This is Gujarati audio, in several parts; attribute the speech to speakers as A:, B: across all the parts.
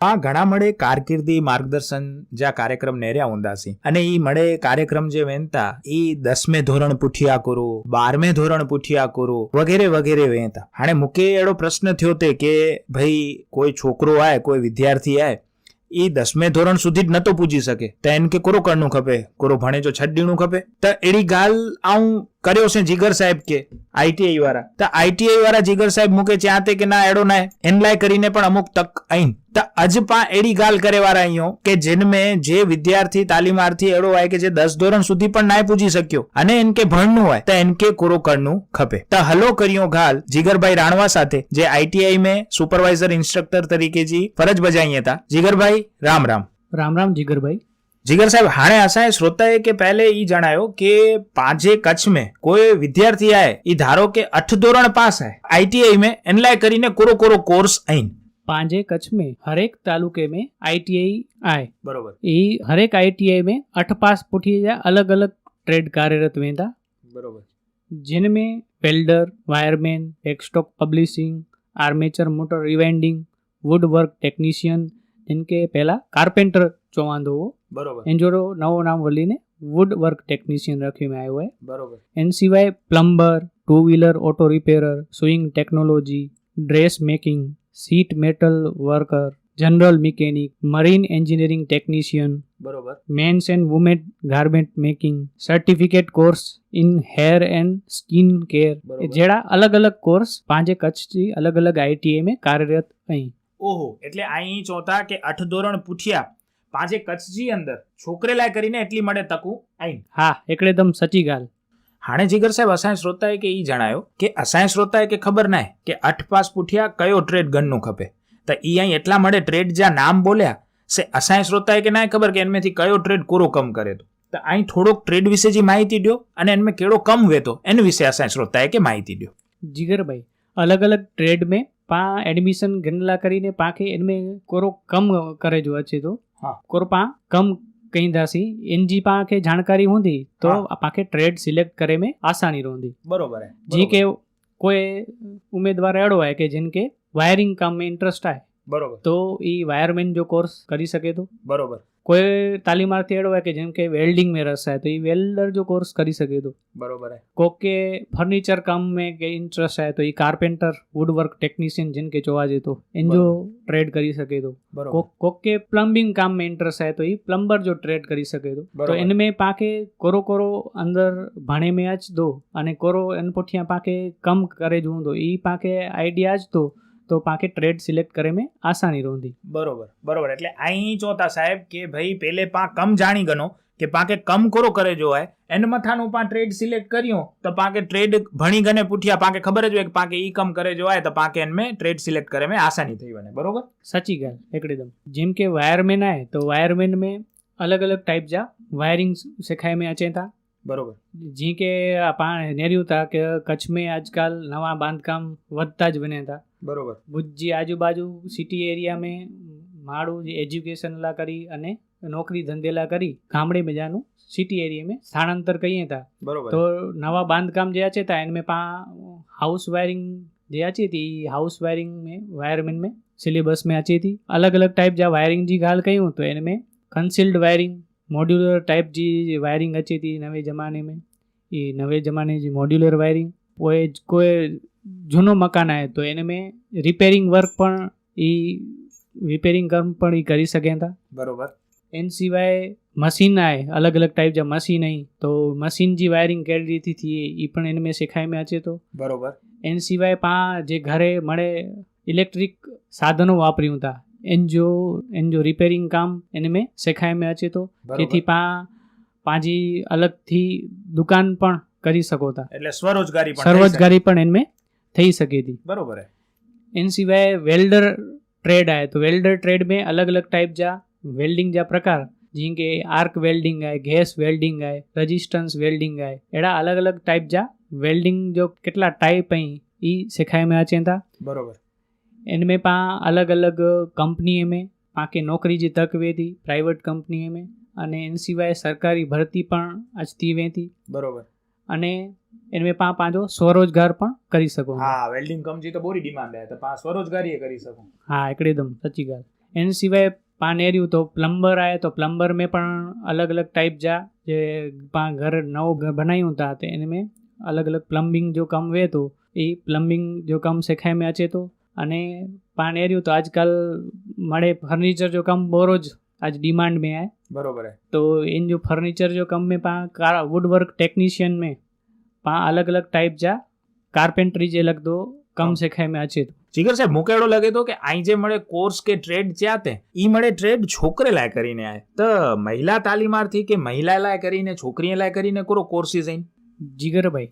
A: આ ઘણા મળે કારકિર્દી, માર્ગદર્શન જ્યાં કાર્યક્રમ નેર્યા ઊંદાસી અને એ મળે કાર્યક્રમ જે વેનતા એ દસમે ધોરણ પૂઠિયા કરો, બારમે ધોરણ પૂઠિયા કરો, વગેરે વગેરે વેતા. હાણે મુકે એડો પ્રશ્ન થયો તે કે, ભાઈ, કોઈ છોકરો આય, કોઈ વિદ્યાર્થી આય એ દસમે ધોરણ સુધી જ નતો પૂજી શકે. તો એને કે કોરો કરનું ખપે, કોરો ભણે જો છડ્ડીનું ખપે. તો એડી ગાલ આઉં કર્યો છે જીગર સાહેબ કે આઈટીઆઈ વાળા? તો આઈટીઆઈ વાળા જીગર સાહેબ મૂકે ત્યાં તે કે ના, એડો ના, એનલાય કરીને પણ અમુક તક અહીં. તો અજપા એડી ગાલ કરે વાળા અહીંયો કે જેનમે જે વિદ્યાર્થી તાલીમાર્થી એડો હોય કે જે દસ ધોરણ સુધી પણ નાય પૂજી શક્યો, અને એન કે ભણનું હોય, તો એન કે કોરો કરનું ખપે. તો હલો કર્યો ગાલ જીગરભાઈ રાણવા સાથે, જે આઈટીઆઈ મેં સુપરવાઇઝર ઇન્સ્ટ્રક્ટર તરીકે જી ફરજ બજાવી હતા. જીગરભાઈ, રામ રામ.
B: રામ રામ જીગરભાઈ.
A: જીગર સાહેબ હાણે આશાએ શ્રોતાએ કે પહેલે એ જણાયો કે પાંજે કચ્છ में કોઈ વિદ્યાર્થી આય એ ધારો કે અઠ ધોરણ પાસ है आईटीआई में एनलाय કરીને કોરો કોરો કોર્સ આઈન
B: પાંજે कच्छ में हरेक तालुके में आईटीआई आए બરોબર એ હરેક आईटीआई में अठ पास पुठी जा अलग अलग ट्रेड कार्यरत वेंदा
A: બરોબર
B: जिनमें welder wireman टेक्सटॉक publishing armature motor rewinding wood work technician जिनके पहला कारपेंटर चवांदो हो
A: બરોબર.
B: એન જોડો નવો નામ વલીને વુડ વર્ક ટેકનિશિયન રાખ્યું આવ્યો હોય
A: બરોબર.
B: એન સિવાય plumber two wheeler auto repairer sewing technology dress making sheet metal worker general mechanic marine engineering technician
A: બરોબર
B: men's and women garment making certificate course in hair and skin
A: care
B: જેડા અલગ અલગ કોર્સ પાંચે કચ્છથી અલગ અલગ આઈટીઆઈ કાર્યરત અહીં.
A: ઓહો એટલે અહીં ચોથા કે અઠ ધોરણ પૂછ્યા પાજે કચ્છજી અંદર છોકરે લાય કરીને એટલી મળે તકું આઈન
B: હા એકદમ સચી ગાલ.
A: હાણે જીગર સાહેબ અસાય શ્રોતાએ કે ઈ જણાયો કે અસાય શ્રોતાએ કે ખબર ના કે અઠ પાસ પૂઠ્યા કયો ટ્રેડ ગનનું ખપે? તો ઈ અહીં એટલા મળે ટ્રેડ જ્યાં નામ બોલ્યા સે અસાય શ્રોતાએ કે ના ખબર કે એનમેથી કયો ટ્રેડ કોરો કમ કરે તો? તો અહીં થોડોક ટ્રેડ વિશે જે માહિતી દો અને એનમે કેળો કમ વેતો એના વિશે અસાય શ્રોતાએ કે માહિતી દો
B: જીગરભાઈ અલગ અલગ ટ્રેડ મેં પા એડમિશન ગનલા કરીને પાકે એનમે કોરો કમ
A: કરે
B: જોવા છે તો? કોરપા કમ કઈ દાસી એનજી પાકે જાણકારી હોંદી
A: તો
B: પાકે ટ્રેડ સિલેક્ટ કરે મે આસાની રોંદી
A: બરોબર હે
B: જી કે કોઈ ઉમેદવાર એડો હોય કે જેન કે વાયરિંગ કામ મે ઇન્ટરેસ્ટ આય
A: બરોબર.
B: તો ઈ વાયરમેન જો કોર્સ કરી શકે તો?
A: બરોબર.
B: કોઈ તાલીમાર્થી એડ હોય કે જેમ કે વેલ્ડિંગ મેં રસ હે તો એ વેલ્ડર જો કોર્સ કરી શકે તો.
A: બરોબર હે.
B: કોકે ફર્નિચર કામ મેં કે ઇન્ટરેસ્ટ હે તો એ કાર્પેન્ટર વુડ વર્ક ટેકનિશિયન જેમ કે જોવા જતો એન જો ટ્રેડ કરી
A: શકે
B: તો. કોક કોકે પ્લમ્બિંગ કામ મેં ઇન્ટરેસ્ટ હે તો એ પ્લમ્બર જો ટ્રેડ કરી શકે તો. તો
A: એને
B: મેં પાકે કોરો કોરો અંદર ભણે મેં આજ દો અને કોરો એન પોઠિયા પાકે કમ કરે જોઉં તો એ પાકે આઈડિયા જ તો. તો પાંખે ટ્રેડ સિલેક્ટ કરે મેં આસાની રોંધી.
A: બરોબર બરોબર. એટલે અહીં જોતા સાહેબ કે ભાઈ પેલે પાંખ કમ જાણી ગણો કે પાંખે કમ કરો કરે જો હોય એન મથાનું પા ટ્રેડ સિલેક્ટ કર્યું તો પાંખે ટ્રેડ ભણી ગને પૂઠ્યા પાંખે ખબર જ હોય કે પાંખે ઈ કમ કરે જો હોય તો પાંખે એને મેં ટ્રેડ સિલેક્ટ કરે મેં આસાની થઈ વને બરોબર?
B: સાચી ગલ એકદમ. જેમ કે વાયરમેન આય તો વાયરમેન મેં અલગ અલગ ટાઈપ જા વાયરિંગ सिखाए में अचे था
A: બરોબર.
B: જી કે પાણ નેર્યું હતા કે કચ્છ મેં આજકાલ નવા બાંધકામ વધતા જ બન્યા હતા
A: બરોબર.
B: ભુજજી આજુબાજુ સિટી એરિયા મેં માળું એજ્યુકેશનલા કરી અને નોકરી ધંધેલા કરી ગામડે મજાનું સિટી એરિયા મેં સ્થળાંતર કહીએ હતા.
A: બરોબર.
B: તો નવા બાંધકામ જે છે તા એને મેં પા હાઉસ વાયરિંગ જે આચી હતી હાઉસ વાયરિંગ મેં વાયરમેન મેં સિલેબસ મેં આચી હતી. અલગ અલગ ટાઈપ જ્યાં વાયરિંગ જે ગાલ કહ્યું તો એને મેં કન્સિલ્ડ વાયરિંગ મોડ્યુલર ટાઈપ જે વાયરિંગ હતી હતી નવે જમાને મેં એ નવે જમાને જે મોડ્યુલર વાયરિંગ કોઈ કોઈ જૂનો મકાન આવે તો એને મેં રિપેરિંગ વર્ક પણ એ રિપેરિંગ કામ પણ એ કરી શકે હતા.
A: બરોબર.
B: એન સિવાય મશીન આવે અલગ અલગ ટાઈપ જે મશીન આવી તો મશીન જે વાયરિંગ કેવી રીતે થઈ એ પણ એને મેં શીખાય મેં છે તો.
A: બરોબર.
B: એન સિવાય પા જે ઘરે મળે ઇલેક્ટ્રિક સાધનો વાપર્યું હતા એનજો એનજો રિપેરિંગ કામ એને મેં શીખાય મેં છે તો.
A: તેથી
B: પા પાજી અલગથી દુકાન પણ કરી શકો હતા
A: એટલે સ્વરોજગારી પણ
B: સ્વરોજગારી પણ એને મેં થઈ सके थी
A: बरोबर है
B: इन सिवाय वेल्डर ट्रेड आहे तो वेल्डर ट्रेड में अलग अलग टाइप जा वेल्डिंग जा प्रकार जीअं की आर्क वेल्डिंग आहे गैस वेल्डिंग आहे रजिस्टेंस वेल्डिंग आहे अहिड़ा अलॻि अलॻि टाइप जा वेल्डिंग जो केतिरा टाइप आहिनि ई सिखाए में अचनि था
A: बराबरि
B: इन में पाण अलॻि अलॻि कंपनीअ में पाण खे नौकिरी जी तक वेहे थी प्राइवेट कंपनीअ में अने इन सवाइ सरकारी भर्ती पण अचती वेहे थी
A: बराबरि
B: અને એને મેં પા પાંજો સ્વરોજગાર પણ કરી શકો
A: હા વેલ્ડિંગ કંપની તો બોરી ડિમાન્ડ હે તો પા સ્વરોજગારી એ કરી શકો.
B: હા એકદમ સાચી વાત. એના સિવાય પા નેર્યું તો પ્લમ્બર આવે તો પ્લમ્બર મેં પણ અલગ અલગ ટાઈપ જા જે પા ઘર નવું બનાવ્યું હતા તો એને મેં અલગ અલગ પ્લમ્બિંગ જો કામ વેતું એ પ્લમ્બિંગ જો કામ શેખાય મેં અચે તો. અને પાન એર્યું તો આજકાલ મળે ફર્નિચર જો કામ બોરો જ આજ ડિમાન્ડ મેં આય.
A: બરોબર आहे
B: तो इन जो फर्नीचर जो कम में पाण कार वुड वर्क टेक्नीशियन में पाण अलॻि अलॻि टाइप जा कारपेंटरी जे लॻंदो
A: હા.
B: कमु શીખાય में अचे थो
A: જીગર સાહેબ મૂકે એવડો લગે તો કે અહીં જે મળે કોર્સ કે ટ્રેડ જ્યાં તે ઈ મળે ટ્રેડ છોકરે લાય કરીને આય તો મહિલા તાલીમાર્થી કે મહિલા લાય કરીને છોકરીએ લાય કરીને કોરો કોર્સીસ આઈન
B: જીગરભાઈ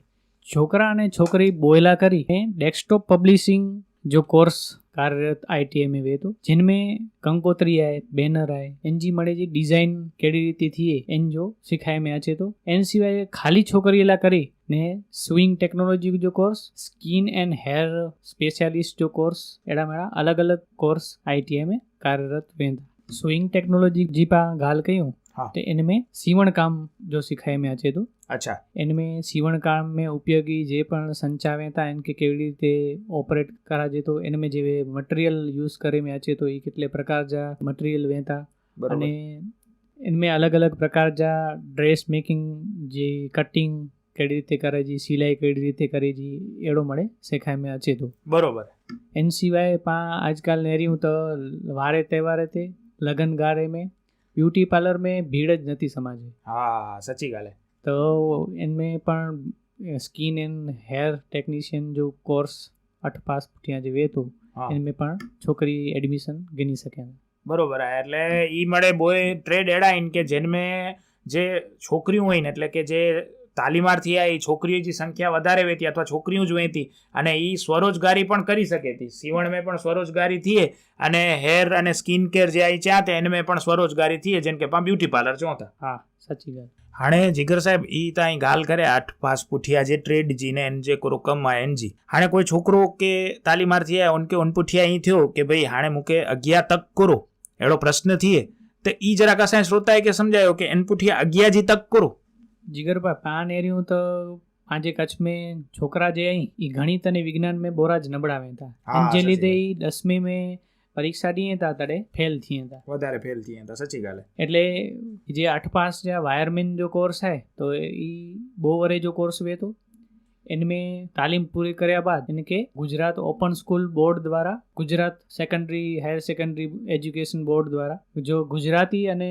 B: છોકરા અને છોકરી બોયલા કરી डेस्कटॉप पब्लिशिंग जो कोर्स कार्यरत आई में वे तो जिनमें कंकोत्री आहे बैनर आहे इन जी मड़े जी डिज़ाइन कहिड़ी रीति थिए इन जो सिखाए में अचे थो इन सिवाय ख़ाली छोकिरीअ लाइ करे ने स्विंग टेक्नोलॉजी जो course skin and hair specialist जो कोर्स अहिड़ा मेड़ा अलॻि अलॻि कोर्स आई में कार्यरत वेंदा स्विंग टेक्नोलॉजी जी पाण ॻाल्हि कयूं
A: हा।
B: तो इनमें सीवण काम जो सिखाए में अचे थो
A: अच्छा
B: इनमें सीवण काम में उपयोगी जे पण संचावे था इनके केवी रीते ऑपरेट कराजे तो इनमें जे मटेरियल यूज करे में अचे तो ये कितले प्रकार जा मटेरियल
A: वेता
B: અને એનમે અલગ અલગ પ્રકાર જા ડ્રેસ મેકિંગ જે કટિંગ કેવી રીતે કરે છે સિલાઈ કેવી રીતે કરે છે એડો મળે શેખાય મેં અચે તો
A: બરોબર
B: એન સિવાય પા આજકાલ નેરી હું તો વારે તહેવારે તે લગન ગારે મેં બ્યુટી પાર્લર મેં ભીડ જ નથી સમાજે.
A: હા સાચી ગાલે.
B: તો એનમે પણ સ્કિન એન્ડ હેર ટેકનિશિયન જો કોર્સ અઠ પાસ ત્યાં જે વે
A: તો
B: એનમે પણ છોકરી એડમિશન ગણી શકે
A: બરોબર એટલે એ મળે બોય ટ્રેડ એડા કે જેનમે જે છોકરીઓ હોય ને એટલે કે જે તાલીમાર થયા એ છોકરીઓની સંખ્યા વધારે વહેતી અથવા છોકરીઓ જ વહેતી અને એ સ્વરોજગારી પણ કરી શકે હતી સીવણમાં પણ સ્વરોજગારી થઈએ અને હેર અને સ્કિન કેર જે આવી ત્યાં તે એને પણ સ્વરોજગારી થઈએ જેમ કે પણ બ્યુટી પાર્લર જો હતા.
B: હા સાચી વાત.
A: હાણે જીગર સાહેબ એ ત્યાં ગાલ કરે આઠ પાસ પુઠિયા જે ટ્રેડ જી ને એન જે કરો કમા એન જી. હાણે કોઈ છોકરો કે તાલીમાર થયા ઓન કે ઓન પુઠિયા અહીં થયો કે ભાઈ હાણે મૂકે અગિયાર તક કરો એડો પ્રશ્ન થઈએ તો એ જરાક અસાય શ્રોતાએ કે સમજાયો કે એન પુઠિયા અગિયારજી તક કરો?
B: જીગરભાઈ પાન એર્યું તો આજે કચ્છ મેં છોકરા જે અહીં એ ગણિત અને વિજ્ઞાન મેં બોરા જ નબળાવે હતા
A: જે
B: લીધે એ દસમી મેં પરીક્ષા દીએ હતા ત્યારે ફેલ થઈએ હતા
A: વધારે ફેલ થઈએ હતા સચી ગાલે.
B: એટલે જે આઠ પાસ જે વાયરમેન જો કોર્સ હે તો એ બહુ વરે જો કોર્સ વે તો એને મેં તાલીમ પૂરી કર્યા બાદ એને કે ગુજરાત ઓપન સ્કૂલ બોર્ડ દ્વારા Gujarat secondary higher secondary education board દ્વારા જો ગુજરાતી અને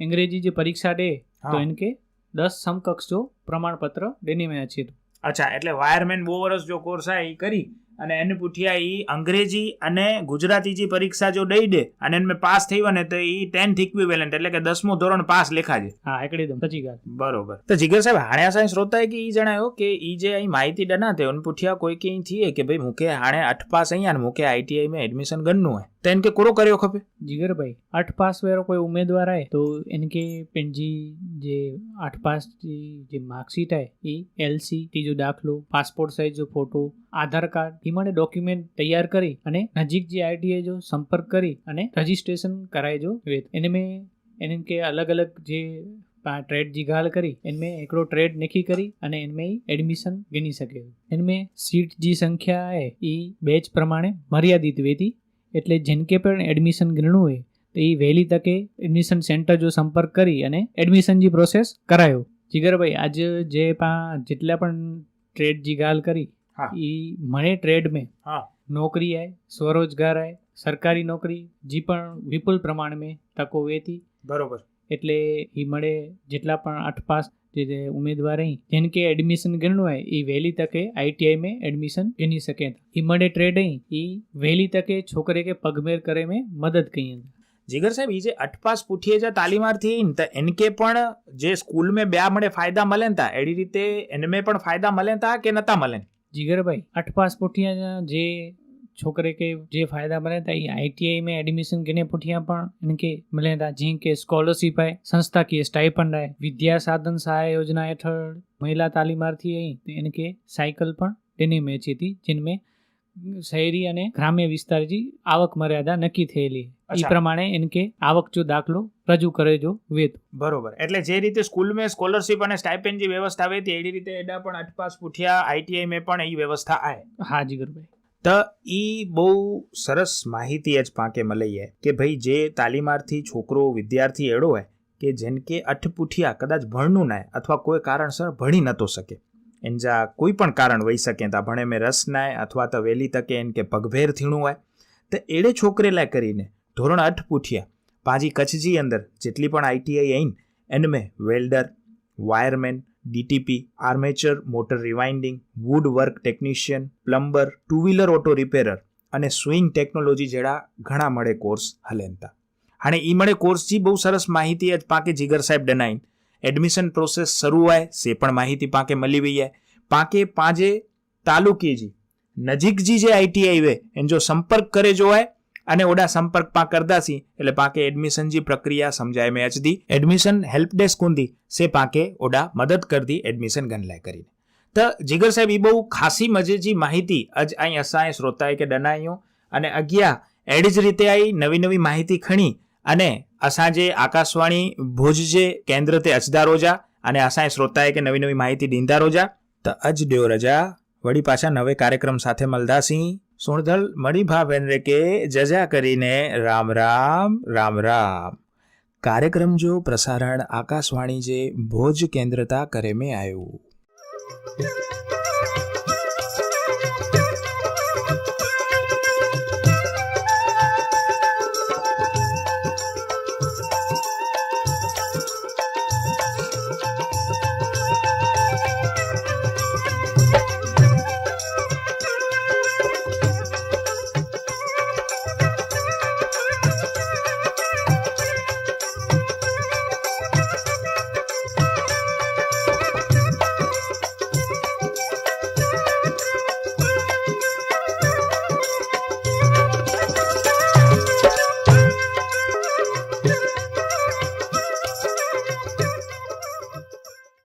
B: અંગ્રેજી જે પરીક્ષા દે તો
A: એને
B: કે દસ સમકક્ષ જો પ્રમાણપત્ર ડેનીમે અછીત
A: અચ્છા એટલે વાયરમેન બહુ વર્ષ જો કોર્સ આ એ કરી અને એને પૂઠ્યા એ અંગ્રેજી અને ગુજરાતી જે પરીક્ષા જો દઈ દે અને એને પાસ થઈ ને તો એ ટેન્થ ઇક્વિવેલન્ટ એટલે કે દસમું ધોરણ પાસ લેખાજે
B: હા એકડી દમ. પછી વાત.
A: બરોબર. તો જીગર સાહેબ હાણ્યા સાહેબ શ્રોતા કે એ જણાયો કે એ જે અહીં માહિતી ડના તે એને પૂઠ્યા કોઈ કઈ થઈએ કે ભાઈ મૂકે હાણે અઠ પાસ અહીંયા ને મૂકે આઈટીઆઈમાં એડમિશન ગણનું હોય. તો इनके कूरो કર્યો
B: ખપે? જીગરભાઈ, આઠ પાસ વાળો કોઈ ઉમેદવાર આવે તો इनके પિંજી જે આઠ પાસ જે માર્કશીટ આવે એ એલસી ત્રીજો દાખલો, પાસપોર્ટ સાઇઝનો ફોટો આધાર કાર્ડ, એ માટે ડોક્યુમેન્ટ તૈયાર કરી અને નજીક જે આઈટીઆઈ જો સંપર્ક કરી અને રજીસ્ટ્રેશન કરાવજો એને મેં, એને કે અલગ અલગ જે ટ્રેડ જીઘાલ કરી એનમે એકડો ટ્રેડ નક્કી કરી અને એનમે એડમિશન ગણી શકે એનમે સીટ જે સંખ્યા એ બેચ પ્રમાણે મર્યાદિત વેતી એટલે જેમ કે પણ એડમિશન ગણવું હોય તો એ વહેલી તકે એડમિશન સેન્ટર જો સંપર્ક કરી અને એડમિશન જે પ્રોસેસ કરાયો. જીગરભાઈ આજે જે પા જેટલા પણ ટ્રેડ જી ગાલ કરી એ મને ટ્રેડ
A: મેં.
B: નોકરી આય સ્વરોજગાર આય સરકારી નોકરી જે પણ વિપુલ પ્રમાણ તકો વેતી.
A: બરોબર.
B: એટલે એ મળે જેટલા પણ આઠ પાસ જે ઉમેદવાર અહીં जिनके एडमिशन ગણનું હોય એ વહેલી તકે આઈટીઆઈ મેં એડમિશન ગણી શકે એ મળે ટ્રેડ અહીં એ વહેલી તકે છોકરે કે પગમેર કરે મેં મદદ કહીએ
A: જીગર સાહેબ એ જે અઠપાસ પૂઠીએ જે તાલીમાર્થી તો એનકે પણ જે સ્કૂલ મેં બે મળે ફાયદા મળે તા? એડી રીતે એને પણ ફાયદા મળે તા કે નતા મળે?
B: જીગરભાઈ અઠપાસ પૂઠિયા જે छोकरे के जे फ़ाइदा बने था ये आई में एडमिशन गिने पुठियां पण इनके मिले था जीअं के स्कॉलरशिप आहे संस्था की स्टाइपंड आहे विद्या साधन सहाय योजना હેઠળ મહિલા તાલીમાર્થી અહીં તો ઇનકે સાયકલ પણ ડિની મેં અચી હતી जिनमें શહેરી અને ગ્રામ્ય વિસ્તારજી આવક મર્યાદા નક્કી થયેલી એ
A: અચ્છા.
B: પ્રમાણે ઇનકે આવક જો દાખલો રજૂ કરે જો વેત
A: બરોબર એટલે જે રીતે સ્કૂલ મેં સ્કોલરશિપ અને સ્ટાઇપેન્ડ ની વ્યવસ્થા આવી હતી એવી રીતે એડા પણ અઠપાસ પુઠિયા આઈટીઆઈ મેં પણ એ વ્યવસ્થા આય
B: હા જીગરભાઈ
A: તો એ બહુ સરસ માહિતી જ પાંકે મળીએ કે ભાઈ જે તાલીમાર્થી છોકરો વિદ્યાર્થી એડો હોય કે જેન કે અઠપુઠિયા કદાચ ભણનું નાય અથવા કોઈ કારણસર ભણી નતો શકે. એન કોઈ પણ કારણ વહી શકે તા ભણે મેં રસ નાય અથવા તો વહેલી તકે એન કે પગભેર થીણું હોય તો એડે છોકરે લાય કરીને ધોરણ અઠપૂઠિયા પાજી કચ્છજી અંદર જેટલી પણ આઈટીઆઈ આઈન એન મેં welder, wireman DTP, armature, motor rewinding wood work technician, plumber two wheeler auto repairer અને સ્વિંગ ટેકનોલોજી જેડા ઘણા મળે કોર્સ હલેનતા. હાણે એ મળે કોર્સથી બહુ સરસ માહિતી જ પાકે જીગર સાહેબ ડનાઈન. એડમિશન પ્રોસેસ શરૂ હોય, સે પણ માહિતી પાકે મળી વઈ જાય. પાકે પાંજે તાલુકીજી, નજીકજી જે આઈટીઆઈ વે, એન જો સંપર્ક કરે જોવાય અને ઓડા સંપર્ક પા કરદાસી એટલે પાકે એડમિશન જી પ્રક્રિયા સમજાય મેં અચદી એડમિશન હેલ્પ ડેસ્ક ઊંધી, સે પાકે ઓડા મદદ કરતી એડમિશન ગનલાય કરીને. તો જીગર સાહેબ એ બહુ ખાસી મજેજી માહિતી, અજ અહીં અસાંય શ્રોતાએ કે ડનાયો, અને અગિયા, એડી જ રીતે આઈ નવી નવી માહિતી ખણી, અને અસાંજે આકાશવાણી, ભુજ જે કેન્દ્ર તે અચદા રોજા, અને અસાંય શ્રોતાએ કે નવી નવી માહિતી ડીંદા રોજા. તો અજ ડ્યો રજા, વળી પાછા નવે કાર્યક્રમ સાથે મલદાસી સુણધલ મણી ભાવેન રે કે જજા કરીને રામ રામ રામ રામ. કાર્યક્રમ જો પ્રસારણ આકાશવાણી જે ભોજ કેન્દ્રતા કરે મેં આવ્યું